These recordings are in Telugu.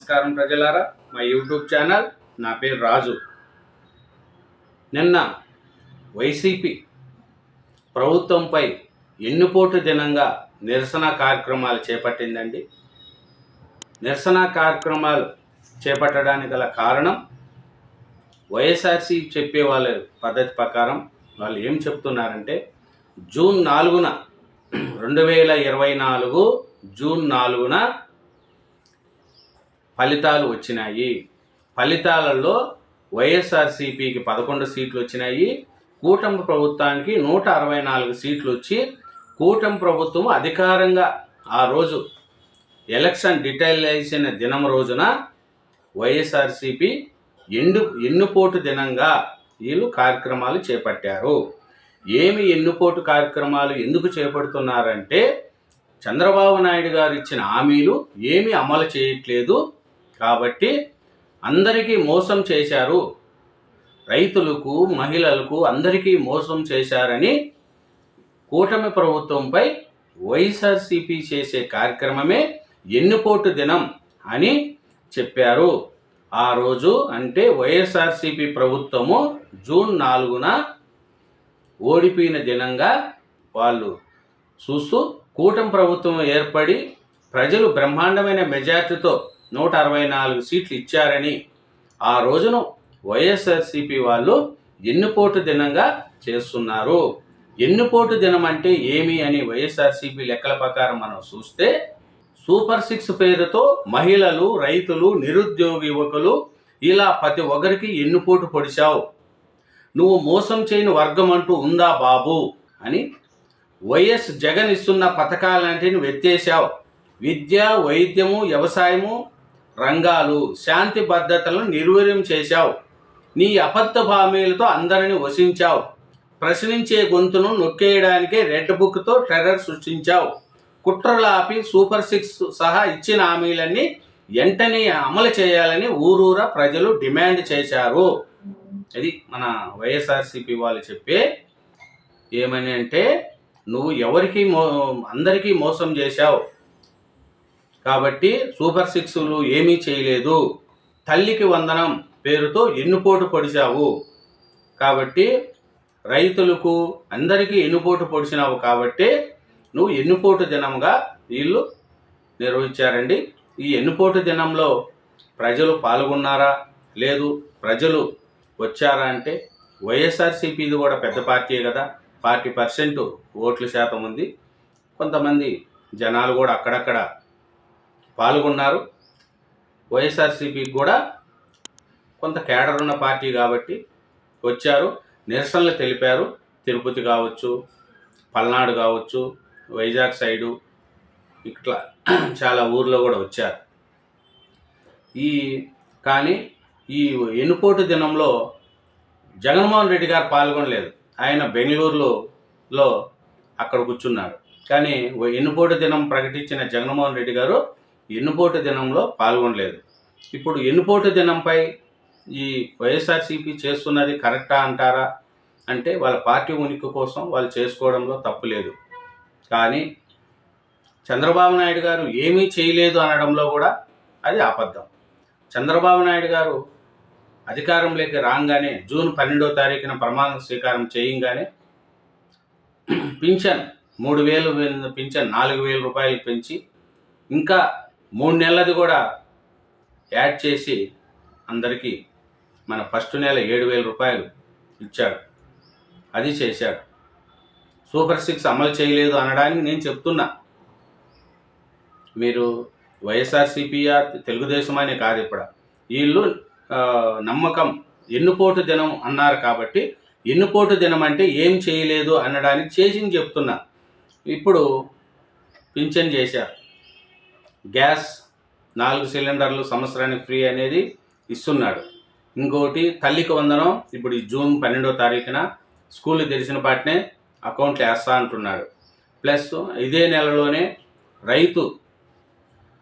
నమస్కారం ప్రజలారా మా యూట్యూబ్ ఛానల్ నా పేరు రాజు. నిన్న వైసీపీ ప్రభుత్వంపై ఎన్నుపోటు దినంగా నిరసన కార్యక్రమాలు చేపట్టిందండి. నిరసన కార్యక్రమాలు చేపట్టడానికి గల కారణం వైఎస్ఆర్సీ చెప్పే వాళ్ళ పద్ధతి ప్రకారం వాళ్ళు ఏం చెప్తున్నారంటే జూన్ నాలుగున రెండు వేల ఇరవై నాలుగు జూన్ నాలుగున ఫలితాలు వచ్చినాయి. ఫలితాలలో వైఎస్ఆర్సీపీకి పదకొండు సీట్లు వచ్చినాయి. కూటమి ప్రభుత్వానికి నూట అరవై నాలుగు సీట్లు వచ్చి కూటమి ప్రభుత్వం అధికారంగా ఆ రోజు ఎలక్షన్ డీటెయిల్ దినం రోజున వైఎస్ఆర్సీపీ ఎండు ఎన్నుపోటు దినంగా వీళ్ళు కార్యక్రమాలు చేపట్టారు. ఏమి ఎన్నుపోటు కార్యక్రమాలు ఎందుకు చేపడుతున్నారంటే చంద్రబాబు నాయుడు గారు ఇచ్చిన హామీలు ఏమీ అమలు చేయట్లేదు. కాబట్టి అందరికీ మోసం చేశారు. రైతులకు మహిళలకు అందరికీ మోసం చేశారని కూటమి ప్రభుత్వంపై వైఎస్ఆర్సీపీ చేసే కార్యక్రమమే ఎన్నుపోటు దినం అని చెప్పారు. ఆ రోజు అంటే వైఎస్ఆర్సీపీ ప్రభుత్వము జూన్ నాలుగున ఓడిపోయిన దినంగా వాళ్ళు చూస్తూ కూటమి ప్రభుత్వం ఏర్పడి ప్రజలు బ్రహ్మాండమైన మెజార్టీతో నూట అరవై నాలుగు సీట్లు ఇచ్చారని ఆ రోజును వైఎస్ఆర్సీపీ వాళ్ళు ఎన్నుపోటు దినంగా చేస్తున్నారు. ఎన్నుపోటు దినం అంటే ఏమి అని వైఎస్ఆర్సీపీ లెక్కల ప్రకారం మనం చూస్తే సూపర్ సిక్స్ పేరుతో మహిళలు రైతులు నిరుద్యోగ యువకులు ఇలా ప్రతి ఒక్కరికి ఎన్నుపోటు పొడిచావు. నువ్వు మోసం చేయని వర్గం అంటూ ఉందా బాబు అని వైఎస్ జగన్ ఇస్తున్న పథకాలంటే నువ్వు ఎత్తేసావు విద్య వైద్యము వ్యవసాయము రంగాలు శాంతి భద్రతలను నిర్వీర్యం చేశావు. నీ అబద్ధ హామీలతో అందరిని వసించావు ప్రశ్నించే గొంతును నొక్కేయడానికే రెడ్ బుక్తో టెర్రర్ సృష్టించావు. కుట్రలాపి సూపర్ సిక్స్ సహా ఇచ్చిన హామీలన్నీ వెంటనే అమలు చేయాలని ఊరూరా ప్రజలు డిమాండ్ చేశారు. అది మన వైఎస్ఆర్సీపీ వాళ్ళు చెప్పే ఏమని అంటే నువ్వు ఎవరికి మో అందరికీ మోసం చేశావు. కాబట్టి సూపర్ సిక్స్లు ఏమీ చేయలేదు. తల్లికి వందనం పేరుతో ఎన్నుపోటు పొడిచావు. కాబట్టి రైతులకు అందరికీ ఎన్నుపోటు పొడిచినావు కాబట్టి నువ్వు ఎన్నుపోటు దినంగా వీళ్ళు నిర్వహించారండి. ఈ ఎన్నుపోటు దినంలో ప్రజలు పాల్గొన్నారా? లేదు ప్రజలు వచ్చారా అంటే వైఎస్ఆర్సీపీది కూడా పెద్ద పార్టీ కదా. ఫార్టీ పర్సెంట్ ఓట్ల శాతం ఉంది. కొంతమంది జనాలు కూడా అక్కడక్కడ పాల్గొన్నారు. వైఎస్ఆర్సీపీకి కూడా కొంత కేడర్ ఉన్న పార్టీ కాబట్టి వచ్చారు. నిరసనలు తెలిపారు. తిరుపతి కావచ్చు పల్నాడు కావచ్చు వైజాగ్ సైడు ఇట్లా చాలా ఊర్లో కూడా వచ్చారు. ఈ కానీ ఈ ఎన్నుపోటు దినంలో జగన్మోహన్ రెడ్డి గారు పాల్గొనలేదు. ఆయన బెంగళూరులో అక్కడ కూర్చున్నాడు కానీ ఎన్నుపోటు దినం ప్రకటించిన జగన్మోహన్ రెడ్డి గారు ఎన్నుపోటు దినంలో పాల్గొనలేదు. ఇప్పుడు ఎన్నుపోటు దినంపై ఈ వైఎస్ఆర్సీపీ చేస్తున్నది కరెక్టా అంటారా? అంటే వాళ్ళ పార్టీ ఉనికి కోసం వాళ్ళు చేసుకోవడంలో తప్పు లేదు. కానీ చంద్రబాబు నాయుడు గారు ఏమీ చేయలేదు అనడంలో కూడా అది అబద్ధం. చంద్రబాబు నాయుడు గారు అధికారంలోకి రాగానే జూన్ పన్నెండో తారీఖున ప్రమాణ స్వీకారం చేయంగానే పింఛన్ మూడు వేలు పింఛన్ నాలుగు వేల రూపాయలు పెంచి ఇంకా మూడు నెలలది కూడా యాడ్ చేసి అందరికీ మన ఫస్ట్ నెల ఏడు వేల రూపాయలు ఇచ్చాడు. అది చేశాడు. సూపర్ సిక్స్ అమలు చేయలేదు అనడానికి నేను చెప్తున్నా. మీరు వైఎస్ఆర్సీపీఆ తెలుగుదేశం అనే కాదు ఇప్పుడు. వీళ్ళు నమ్మకం ఎన్నుపోటు దినం అన్నారు కాబట్టి ఎన్నుపోటు దినం అంటే ఏం చేయలేదు అనడానికి చేసింది చెప్తున్నా. ఇప్పుడు పింఛన్ చేశారు. గ్యాస్ నాలుగు సిలిండర్లు సంవత్సరానికి ఫ్రీ అనేది ఇస్తున్నాడు. ఇంకోటి తల్లికి వందనం ఇప్పుడు ఈ జూన్ పన్నెండో తారీఖున స్కూల్ తెరిచిన పాటనే అకౌంట్లు వేస్తా అంటున్నాడు. ప్లస్ ఇదే నెలలోనే రైతు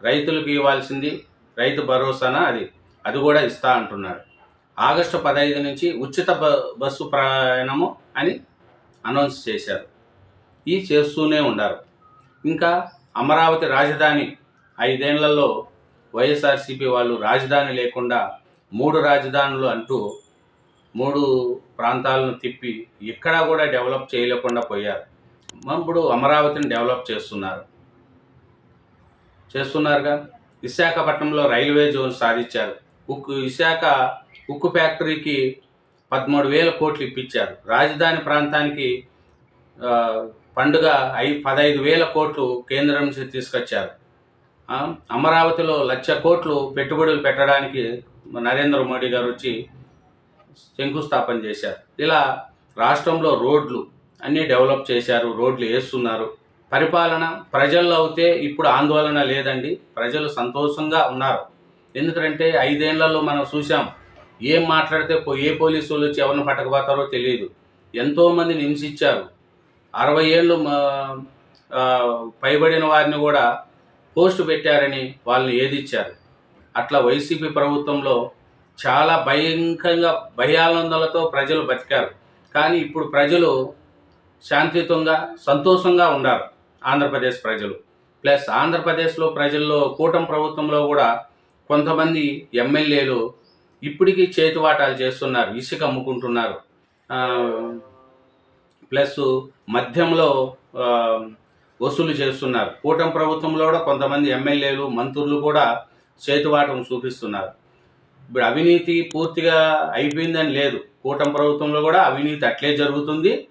రైతులకు ఇవ్వాల్సింది రైతు భరోసానా అది? అది కూడా ఇస్తా అంటున్నాడు. ఆగస్టు పదహైదు నుంచి ఉచిత బ బస్సు ప్రయాణము అని అనౌన్స్ చేశారు. ఈ చేస్తూనే ఉన్నారు. ఇంకా అమరావతి రాజధాని ఐదేళ్ళలో వైఎస్ఆర్సీపీ వాళ్ళు రాజధాని లేకుండా మూడు రాజధానులు అంటూ మూడు ప్రాంతాలను తిప్పి ఎక్కడా కూడా డెవలప్ చేయలేకుండా పోయారు. ఇప్పుడు అమరావతిని డెవలప్ చేస్తున్నారు. చేస్తున్నారుగా? విశాఖపట్నంలో రైల్వే జోన్ సాధించారు. ఉక్కు విశాఖ ఉక్కు ఫ్యాక్టరీకి పదమూడు వేల కోట్లు ఇప్పించారు. రాజధాని ప్రాంతానికి పండుగ ఐ పదహైదు వేల కోట్లు కేంద్రం నుంచి తీసుకొచ్చారు. అమరావతిలో లక్ష కోట్లు పెట్టుబడులు పెట్టడానికి నరేంద్ర మోడీ గారు వచ్చి శంకుస్థాపన చేశారు. ఇలా రాష్ట్రంలో రోడ్లు అన్నీ డెవలప్ చేశారు రోడ్లు వేస్తున్నారు. పరిపాలన ప్రజల్లో అయితే ఇప్పుడు ఆందోళన లేదండి ప్రజలు సంతోషంగా ఉన్నారు. ఎందుకంటే ఐదేళ్ళలో మనం చూసాం ఏం మాట్లాడితే ఏ పోలీసు వాళ్ళు వచ్చి ఎవరిని పట్టకపోతారో తెలియదు. ఎంతోమందిని హింసించారు. అరవై ఏళ్ళు మా- పైబడిన వారిని కూడా పోస్టు పెట్టారని వాళ్ళని ఏదిచ్చారు? అట్లా వైసీపీ ప్రభుత్వంలో చాలా భయంకరంగా భయానందలతో ప్రజలు బతికారు. కానీ ఇప్పుడు ప్రజలు శాంతియుతంగా సంతోషంగా ఉన్నారు ఆంధ్రప్రదేశ్ ప్రజలు. ప్లస్ ఆంధ్రప్రదేశ్లో ప్రజల్లో కూటమి ప్రభుత్వంలో కూడా కొంతమంది ఎమ్మెల్యేలు ఇప్పటికీ చేతివాటాలు చేస్తున్నారు ఇసుక అమ్ముకుంటున్నారు. ప్లస్ మధ్యంలో వసూలు చేస్తున్నారు. కూటమి ప్రభుత్వంలో కూడా కొంతమంది ఎమ్మెల్యేలు మంత్రులు కూడా చేతువాటం చూపిస్తున్నారు. ఇప్పుడు అవినీతి పూర్తిగా అయిపోయిందని లేదు. కూటమి ప్రభుత్వంలో కూడా అవినీతి అట్లే జరుగుతుంది.